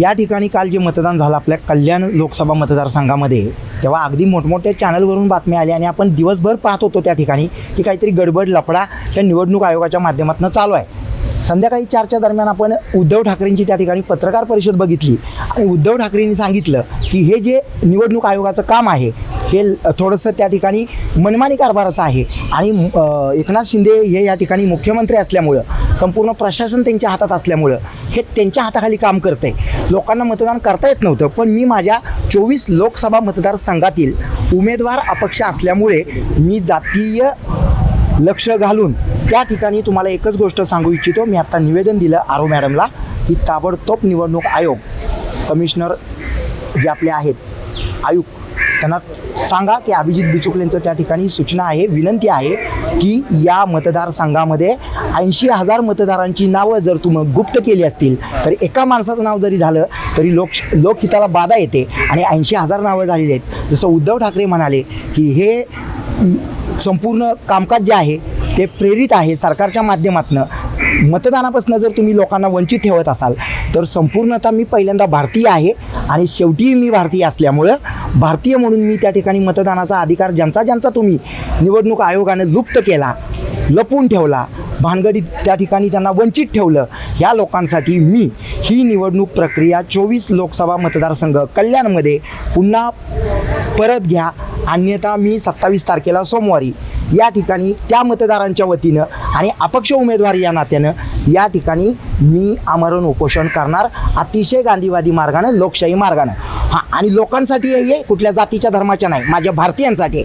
या ठिकाणी काल जे मतदान झालं आपल्या कल्याण लोकसभा मतदारसंघामध्ये तेव्हा अगदी मोठमोठ्या चॅनलवरून बातम्या आल्या आणि आपण दिवसभर पाहत होतो त्या ठिकाणी की काहीतरी गडबड लफडा त्या निवडणूक आयोगाच्या माध्यमातून चालू आहे. संध्याकाळी चारच्या दरम्यान आपण उद्धव ठाकरेंची त्या ठिकाणी पत्रकार परिषद बघितली. आणि उद्धव ठाकरेंनी सांगितलं की हे जे निवडणूक आयोगाचं काम आहे हे थोडंसं त्या ठिकाणी मनमानी कारभाराचं आहे. आणि एकनाथ शिंदे हे या ठिकाणी मुख्यमंत्री असल्यामुळं संपूर्ण प्रशासन त्यांच्या हातात असल्यामुळं हे त्यांच्या हाताखाली काम करतंय. लोकांना मतदान करता येत नव्हतं पण मी माझ्या चोवीस लोकसभा मतदारसंघातील उमेदवार अपक्ष असल्यामुळे मी जातीय लक्ष घालून त्या ठिकाणी तुम्हाला एकच गोष्ट सांगू इच्छितो. मी आत्ता निवेदन दिलं आरो मॅडमला की ताबडतोब निवडणूक आयोग कमिशनर जे आपले आहेत आयुक्त त्यांना सांगा की अभिजित बिचुकलेंचं त्या ठिकाणी सूचना आहे विनंती आहे की या मतदारसंघामध्ये ऐंशी हजार मतदारांची नावं जर तुम्ही गुप्त केली असतील तर एका माणसाचं नाव जरी झालं तरी लोक लोकहिताला बाधा येते आणि ऐंशी हजार नावं झालेली आहेत. जसं उद्धव ठाकरे म्हणाले की हे संपूर्ण कामकाज जे आहे ते प्रेरित आहे सरकारच्या माध्यमातून. मतदानापासून जर तुम्ही लोकांना वंचित ठेवत असाल तर संपूर्णतः मी पहिल्यांदा भारतीय आहे आणि शेवटी मी भारतीय असल्यामुळं भारतीय म्हणून मी त्या ठिकाणी मतदानाचा अधिकार ज्यांचा ज्यांचा तुम्ही निवडणूक आयोगाने लुप्त केला लपून ठेवला भानगडीत त्या ठिकाणी त्यांना वंचित ठेवलं. या लोकांसाठी मी ही निवडणूक प्रक्रिया चोवीस लोकसभा मतदारसंघ कल्याणमध्ये पुन्हा परत घ्या. अन्यथा मी सत्तावीस तारखेला सोमवारी या ठिकाणी त्या मतदारांच्या वतीनं आणि अपक्ष उमेदवार या नात्यानं या ठिकाणी मी आमरण उपोषण करणार. अतिशय गांधीवादी मार्गानं लोकशाही मार्गानं. हां आणि लोकांसाठी हे कुठल्या जातीच्या धर्माच्या नाही माझ्या भारतीयांसाठी.